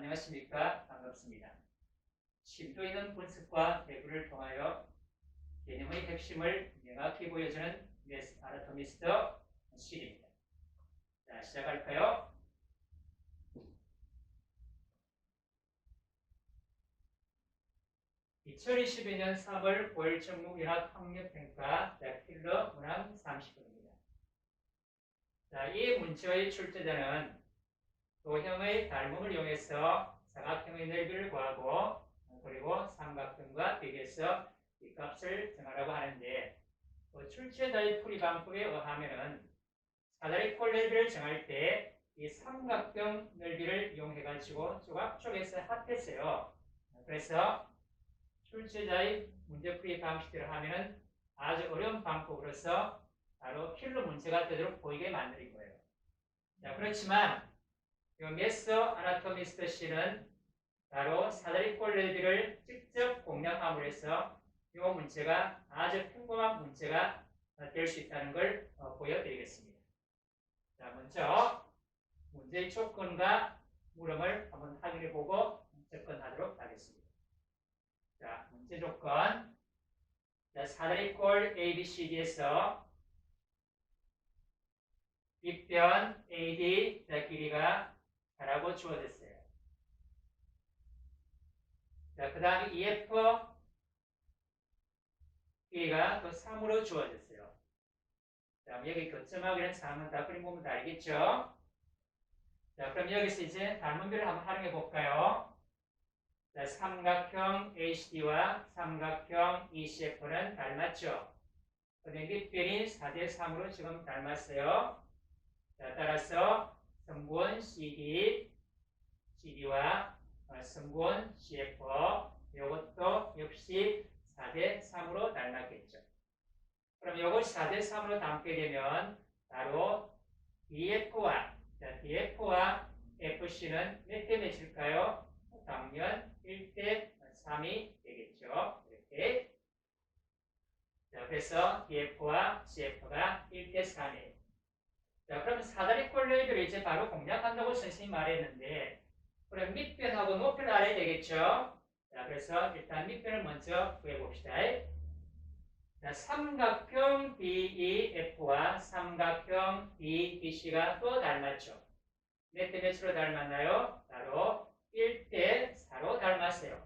안녕하십니까. 반갑습니다. 심도 있는 분석과 대구를 통하여 개념의 핵심을 명확히 보여주는 메스 아나토미스트 실입니다. 자, 시작할까요? (2022년 3월 5일) 정무연합 학력평가 자, 필러 문항 30분입니다. 자, 이 문제의 출제자는 도형의 닮음을 이용해서 사각형의 넓이를 구하고 그리고 삼각형과 비교해서 이 값을 정하라고 하는데 그 출제자의 풀이 방법에 의하면은 사다리 꼴 넓이를 정할 때 이 삼각형 넓이를 이용해 가지고 조각 쪽에서 합했어요. 그래서 출제자의 문제풀이 방식대로 하면은 아주 어려운 방법으로서 바로 필로 문제가 되도록 보이게 만드는 거예요. 자, 그렇지만 이 메스 아나토미스트 씨는 바로 사다리꼴 넓이를 직접 공략함으로 해서 이 문제가 아주 평범한 문제가 될 수 있다는 걸 어, 보여드리겠습니다. 자, 먼저 문제의 조건과 물음을 한번 확인해 보고 접근하도록 하겠습니다. 자, 문제 조건. 자, 사다리꼴 ABCD에서 빗변 AD 길이가 라고 주어졌어요. 자, 그 다음에 EF 길이가 또 3으로 주어졌어요. 자, 여기 거점하기는 상은 다 그림 보면 다 알겠죠? 자, 그럼 여기서 이제 닮은비를 한번 활용해 볼까요? 자, 삼각형 ACD와 삼각형 ECF는 닮았죠? 근데 밑변이 4대 3으로 지금 닮았어요. 자, 따라서 성분 CD, CD와 성분 CF 이것도 역시 4대 3으로 닮았겠죠. 그럼 이걸 4대 3으로 닮게 되면 바로 DF와 DF와 FC는 몇 대 몇일까요? 당연 1대 3이 되겠죠. 이렇게. 자, 그래서 DF와 CF가 1대 3이에요. 자, 그럼 사다리 콜레이드를 이제 바로 공략한다고 선생님이 말했는데, 그럼 밑변하고 높이를 알아야 되겠죠? 자, 그래서 일단 밑변을 먼저 구해봅시다. 자, 삼각형 BEF와 삼각형 BBC가 또 닮았죠. 몇 대 몇으로 닮았나요? 바로 1대 4로 닮았어요.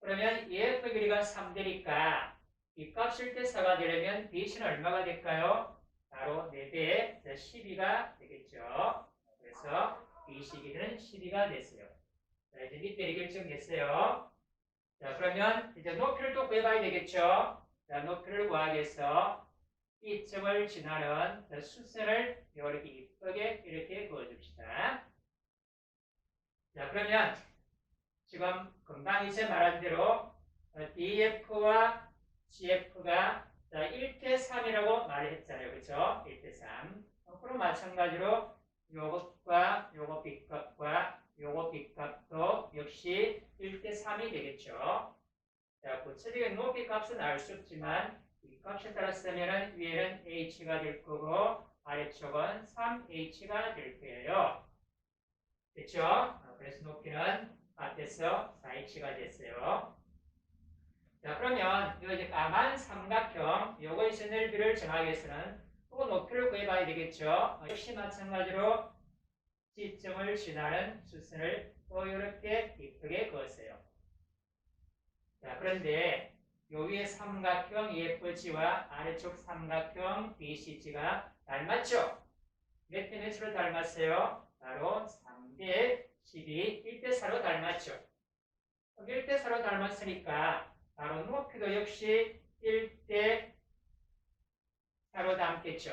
그러면 EF 길이가 3대니까 이 값이 1대 4가 되려면 BC는 얼마가 될까요? 바로 4배의 12가 되겠죠. 그래서 이 시기는 12가 됐어요. 자, 이제 밑변이 결정 됐어요. 자, 그러면 이제 높이를 또 구해봐야 되겠죠. 자, 높이를 구하기 위해서 이 점을 지나는 수선을 이렇게 이쁘게 이렇게 그어줍시다. 자, 그러면 지금 금방 이제 말한 대로 DF와 CF가 자, 1대 3이라고 말했잖아요. 그렇죠? 1대 3. 그럼 마찬가지로 요것과 요것 빗값과 요것 빗값도 역시 1대 3이 되겠죠. 자, 구체적인 높이 값은 알 수 없지만 이 값에 따라서 쓰면은 위에는 h가 될 거고 아래쪽은 3h가 될 거예요. 됐죠? 그래서 높이는 앞에서 4h가 됐어요. 자, 그러면 이거 이제 까만 삼각형, 요거 이제 넓이를 정하기 위해서는 또 높이를 구해봐야 되겠죠. 역시 마찬가지로 지점을 지나는 수선을 또 이렇게 이쁘게 그었어요. 자, 그런데 요 위에 삼각형 EFG와 아래쪽 삼각형 BCG가 닮았죠? 몇 대 몇으로 닮았어요? 바로 3대 12, 1대 4로 닮았죠? 1대 4로 닮았으니까 바로 높이도 역시 1대 4로 담겠죠.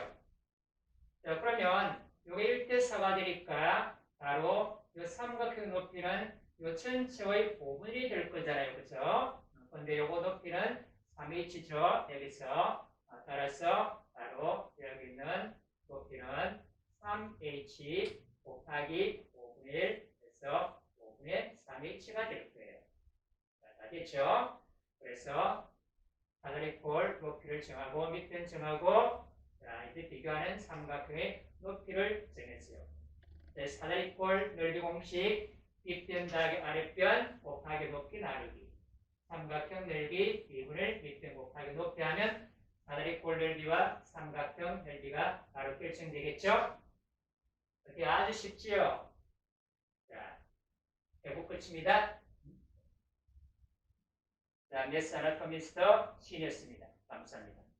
자, 그러면 요게 1대 4가 되니까 바로 요 삼각형 높이는 요 전체의 5분이 될 거잖아요. 그죠? 근데 요거 높이는 3h죠. 여기서 따라서 바로 여기 있는 높이는 3h 곱하기 5분의 1 해서 5분의 3h가 될 거예요. 자, 다 됐죠? 그래서 사다리 꼴 높이를 정하고 밑변 정하고 자 이제 비교하는 삼각형의 높이를 정했어요. 네, 사다리 꼴 넓이 공식 윗변 더하기 아랫변 곱하기 높이 나누기. 삼각형 넓이 2분의 밑변 곱하기 높이 하면 사다리 꼴 넓이와 삼각형 넓이가 바로 결정되겠죠? 이렇게 아주 쉽지요? 자, 대부 끝입니다. 자, 메스 아나토미스터 신이었습니다. 감사합니다.